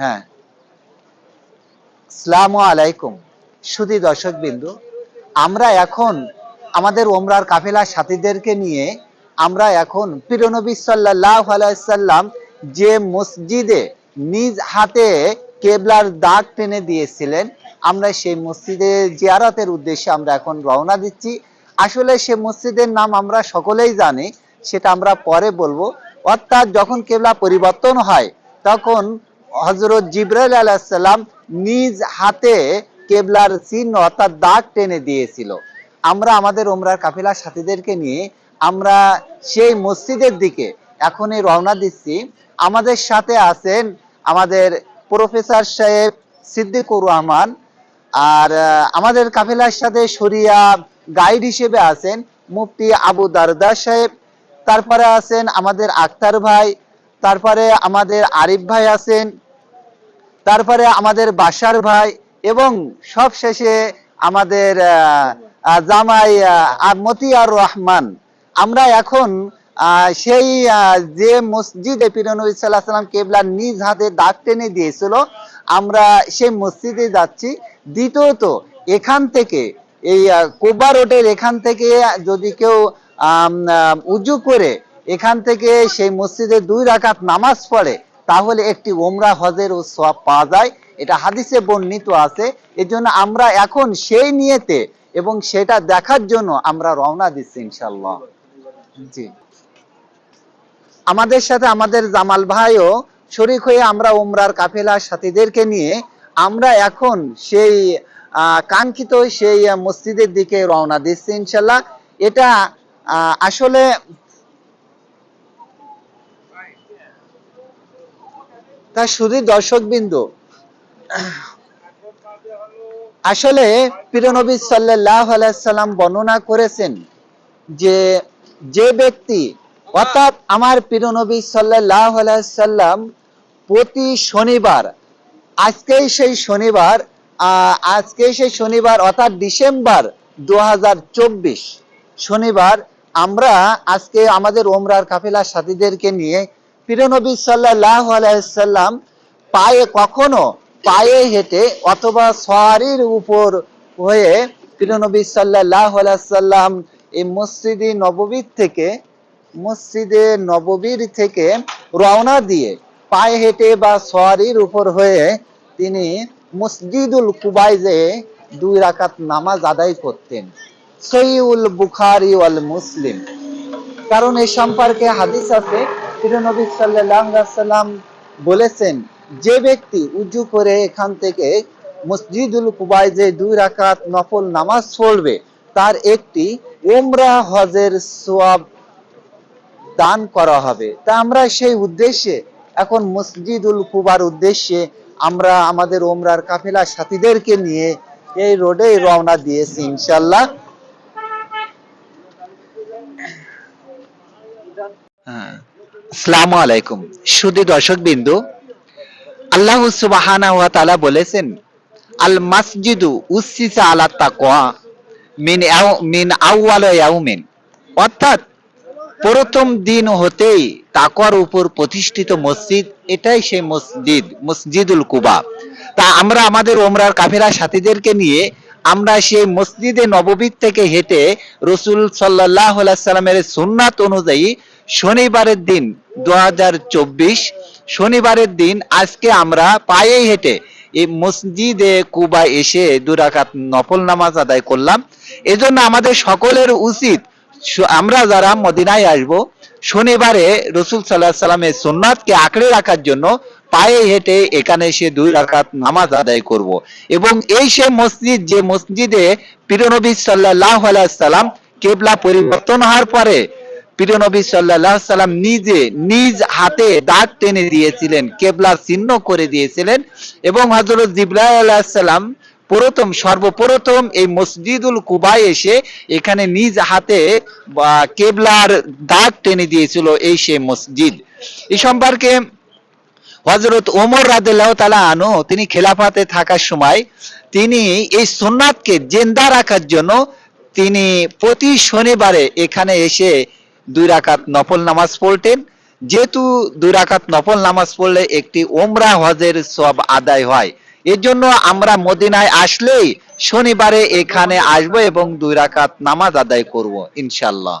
হ্যাঁ। আসসালামু আলাইকুম। সুধী দর্শক বিন্দু আমরা এখন আমাদের ওমরার কাফেলা সাথীদেরকে নিয়ে আমরা এখন পিরনবী সাল্লাহ আলাইসাল্লাম যে মসজিদে নিজ হাতে কেবলার দাগ টেনে দিয়েছিলেন, আমরা সেই মসজিদে জিয়ারতের উদ্দেশ্যে আমরা এখন রওনা দিচ্ছি। আসলে সে মসজিদের নাম আমরা সকলেই জানি, সেটা আমরা পরে বলব। অর্থাৎ যখন কেবলা পরিবর্তন হয় তখন হজরত জিব্রাইল আলাহিসাল্লাম নিজ হাতে কেবলার চিহ্ন অর্থাৎ দাগ টেনে দিয়েছিল। আমরা আমাদের ওমরার কাফিলার সাথীদেরকে নিয়ে আমরা সেই মসজিদের দিকে এখনই রওনা দিচ্ছি। আমাদের সাথে আছেন আমাদের প্রফেসর সাহেব সিদ্দিকুর রহমান আর আমাদের কাফেলার সাথে শরিয়া গাইড হিসেবে আছেন মুফতি আবু দারদা সাহেব। তারপরে আছেন আমাদের আক্তার ভাই তারপরে আমাদের আরিফ ভাই আছেন, তারপরে আমাদের বাসার ভাই এবং সব শেষে আমাদের জামাই মতিয়ার রহমান। আমরা এখন সেই যে মসজিদে পিরনবী সাল্লাহ সাল্লাম কেবলার নিজ হাতে দাগ টেনে দিয়েছিল, আমরা সেই মসজিদে যাচ্ছি। দ্বিতীয়ত, এখান থেকে, এই কোবা রোডের এখান থেকে যদি কেউ উজু করে এখান থেকে সেই মসজিদে দুই রাকাত নামাজ পড়ে, তাহলে একটি ওমরা হজের ও সব পাওয়া যায়। এটা হাদিসে বর্ণিত আছে। এজন্য আমরা এখন সেই নিয়েতে এবং সেটা দেখার জন্য আমরা রওনা দিচ্ছি ইনশাল্লাহ জি। আমাদের সাথে আমাদের জামাল ভাইও শরিক হয়ে আমরা ওমরার কাফেলা সাথীদেরকে নিয়ে আমরা এখন সেই কাঙ্ক্ষিত সেই মসজিদের দিকে রওনা দিচ্ছি ইনশাল্লাহ এটা আসলে তা শুধু দর্শক বিন্দু আসলে প্রিয়নবী সাল্লাহ আলাইসাল্লাম বর্ণনা করেছেন যে যে ব্যক্তি অর্থাৎ আমার প্রিয়নবী সাল্লাহ আলাইসাল্লাম প্রতি শনিবার আজকেই সেই শনিবার আহ, আজকেই সেই শনিবার অর্থাৎ ডিসেম্বর দু হাজার চব্বিশ শনিবার আমরা আজকে আমাদের ওমরার কাফিলার সাথীদেরকে নিয়ে প্রিয়নবী সাল্লাহ আলাইসাল্লাম পায়ে কখনো পায়ে হেঁটে অথবা সওয়ারির উপর হয়ে প্রিয়নবী সাল্লাহ আলাইসাল্লাম এই মসজিদে নববীর থেকে, মসজিদে নববীর থেকে রওনা দিয়ে পায়ে হেঁটে বা সওয়ারির উপর হয়ে তিনি মসজিদুল কুবাই যে দুই রাকাত নামাজ আদায় করতেন। সহিউল বুখারি ওয়াল মুসলিম। কারণ এই সম্পর্কে হাদিস আছে নবী সাল্লাম বলেছেন, যে ব্যক্তি উজু করে এখান থেকে মসজিদুল দুই রাকাত নফল নামাজ পড়বে, তার একটি হজের সোয়াব দান করা হবে তা আমরা সেই উদ্দেশ্যে, এখন মসজিদুল কুবার উদ্দেশ্যে আমরা আমাদের ওমরার কাফেলা সাথীদেরকে নিয়ে এই রোডে রওনা দিয়েছি ইনশাল্লাহ হ্যাঁ। আসসালামু আলাইকুম। সুদী দর্শক বিন্দু আল্লাহ সুবাহানা ওয়া তাআলা বলেছেন, আল মাসজিদু উসসিসা আলা তাকওয়া মিন মিন আউয়াল ইয়াউমিন। অর্থাৎ প্রথম দিন হতেই তাকওয়ার উপর প্রতিষ্ঠিত মসজিদ, এটাই সেই মসজিদ, মসজিদুল কুবা। তা আমরা আমাদের ওমরার কাফেরা সাথীদেরকে নিয়ে আমরা সেই মসজিদে নববীর থেকে হেঁটে রসুল সাল্লাহ সাল্লামের সুন্নাত অনুযায়ী শনিবারের দিন দু হাজার চব্বিশ, শনিবারের দিন আজকে আমরা পায়ে হেঁটে এই মসজিদে কুবা এসে দুরাকাত নফল নামাজ আদায় করলাম। এজন্য আমাদের সকলের উচিত আমরা যারা মদিনায় আসব, শনিবারে রসুল সাল্লাহ সাল্লামের সুন্নাতকে আঁকড়ে রাখার জন্য পায়ে হেঁটে এখানে এসে দুই রাকাত নামাজ আদায় করব। এবং এই সে মসজিদ, যে মসজিদে প্রিয়নবী সাল্লাহ আলাইসাল্লাম কেবলা পরিবর্তন হওয়ার পরে প্রিয়নবী সাল্লাহ সাল্লাম নিজে নিজ হাতে দাগ টেনে দিয়েছিলেন কেবলা চিহ্ন করে দিয়েছিলেন এবং হজরত জিব্রাহ সাল্লাম প্রথম, সর্বপ্রথম এই মসজিদুল কুবায় এসে এখানে নিজ হাতে কেবলার দাগ টেনে দিয়েছিল এই সে মসজিদ। এই সম্পর্কে হজরত ওমর রাদিল্লাহ তালা আনো তিনি খেলাফাতে থাকার সময় তিনি এই সুন্নাতকে জেন্দা রাখার জন্য তিনি প্রতি শনিবারে এখানে এসে দুই রাকাত নফল নামাজ পড়তেন। যেহেতু দুই রাকাত নফল নামাজ পড়লে একটি ওমরা হজের সব আদায় হয়। এর জন্য আমরা মদিনায় আসলেই শনিবারে এখানে আসব এবং দুই রাকাত নামাজ আদায় করব ইনশাল্লাহ